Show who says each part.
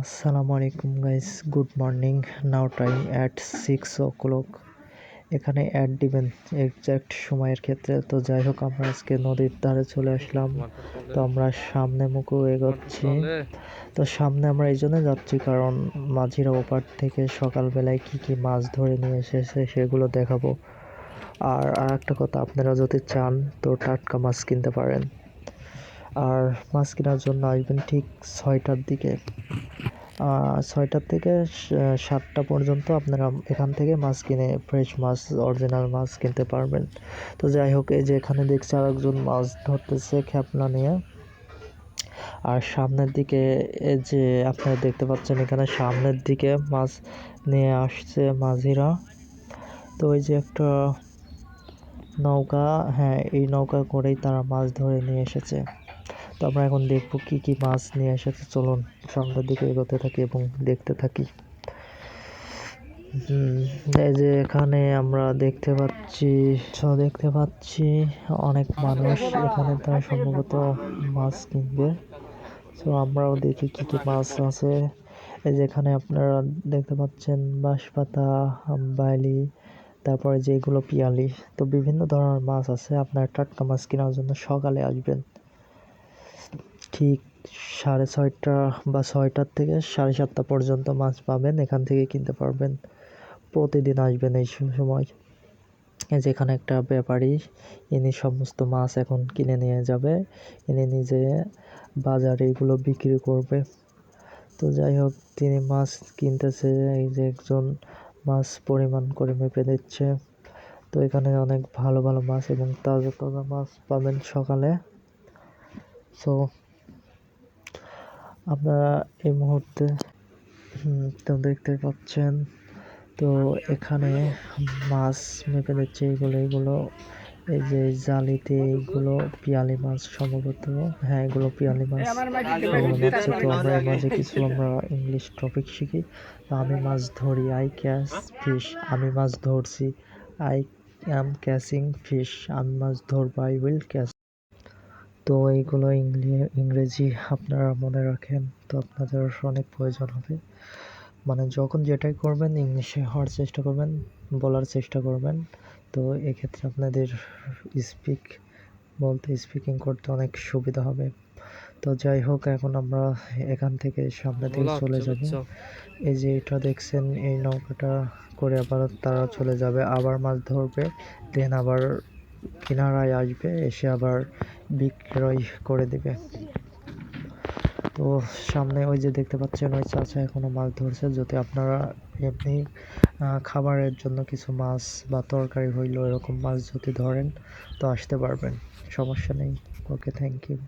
Speaker 1: আসসালামু আলাইকুম guys good morning now time at six o'clock এখানে অ্যাড দিবেন এক্স্যাক্ট সময়ের ক্ষেত্রে। তো যাই হোক, আমরা আজকে নদীর ধারে চলে আসলাম। তো আমরা সামনে মুখো এগোচ্ছি। তো সামনে আমরা এই জন্য যাচ্ছি কারণ মাঝিরা ওপার থেকে সকালবেলায় কি কি মাছ ধরে নিয়ে এসেছে সেগুলো দেখাবো। আর আর একটা কথা, আপনারা যদি চান তো টাটকা মাছ কিনতে পারেন। আর মাছ কেনার জন্য আসবেন ঠিক ছয়টার দিকে। ছয়টার থেকে সাতটা পর্যন্ত আপনারা এখান থেকে মাছ কিনে ফ্রেশ মাছ অরিজিনাল মাছ কিনতে পারবেন। তো যাই হোক, এই যে এখানে দেখছি আরেকজন মাছ ধরতেছে খেপনা নিয়ে। আর সামনের দিকে এই যে আপনারা দেখতে পাচ্ছেন এখানে সামনের দিকে মাছ নিয়ে আসছে মাঝিরা। তো ওই যে একটা নৌকা হ্যাঁ এই নৌকা করেই তারা মাছ ধরে নিয়ে এসেছে। তো আমরা এখন দেখব কি কি মাছ নিয়ে এসেছে। চলুন সামনের দিকে এগোতে থাকি এবং দেখতে থাকি। এই যে এখানে আমরা দেখতে পাচ্ছি দেখতে পাচ্ছি অনেক মানুষ এখানে তারা সম্ভবত মাছ কিনবে। তো আমরাও দেখি কি কি মাছ আছে। এই যে এখানে আপনারা দেখতে পাচ্ছেন বাঁশপাতা বাইলি তারপরে যেগুলো পিয়ালি। তো বিভিন্ন ধরনের মাছ আছে। আপনার টাটকা মাছ কেনার জন্য সকালে আসবেন। ঠিক সাড়ে ছয়টা বা ছয়টার থেকে সাড়ে সাতটা পর্যন্ত মাছ পাবেন। এখান থেকে কিনতে পারবেন। প্রতিদিন আসবেন এই সময়। যেখানে একটা ব্যাপারী, ইনি সমস্ত মাছ এখন কিনে নিয়ে যাবে। ইনি নিজে বাজারে এগুলো বিক্রি করবে। তো যাই হোক, তিনি মাছ কিনতেছে, এই যে একজন মাছ পরিমাণ করে মেপে দিচ্ছে। তো এখানে অনেক ভালো ভালো মাছ এবং তাজা তাজা মাছ পাবেন সকালে। সো আপনারা এই মুহূর্তে তো দেখতে পাচ্ছেন। তো এখানে মাছ মেপে দিচ্ছে এইগুলো এগুলো এই যে জালিতে এইগুলো পিয়ালি মাছ সম্ভবত। হ্যাঁ এগুলো পিয়ালি মাছ। মাছে তো আমরা মাঝে কিছু আমরা ইংলিশ টপিক শিখি। তো আমি মাছ ধরি আই ক্যাচ ফিশ আমি মাছ ধরছি আই অ্যাম ক্যাচিং ফিশ আমি মাছ ধরবো আই উইল ক্যাচ তো এইগুলো ইংরেজি আপনারা মনে রাখেন তো আপনাদের অনেক প্রয়োজন হবে। মানে যখন যেটাই করবেন ইংলিশে হওয়ার চেষ্টা করবেন বলার চেষ্টা করবেন। তো এক্ষেত্রে আপনাদের স্পিক বলতে স্পিকিং করতে অনেক সুবিধা হবে। তো যাই হোক এখন আমরা এখান থেকে সামনে দিকে চলে যাব। এই যে এটা দেখছেন এই নৌকাটা করে আবার তারা চলে যাবে আবার মাছ ধরবে দেন আবার কিনারায় আসবে, এসে আবার বিক্রয় করে দেবে। তো সামনে ওই যে দেখতে পাচ্ছেন, ওই চাচা এখনও মাছ ধরছে। যদি আপনারা এমনি খাবারের জন্য কিছু মাছ বা তরকারি হইল, এরকম মাছ যদি ধরেন, তো আসতে পারবেন। সমস্যা নেই। Okay thank you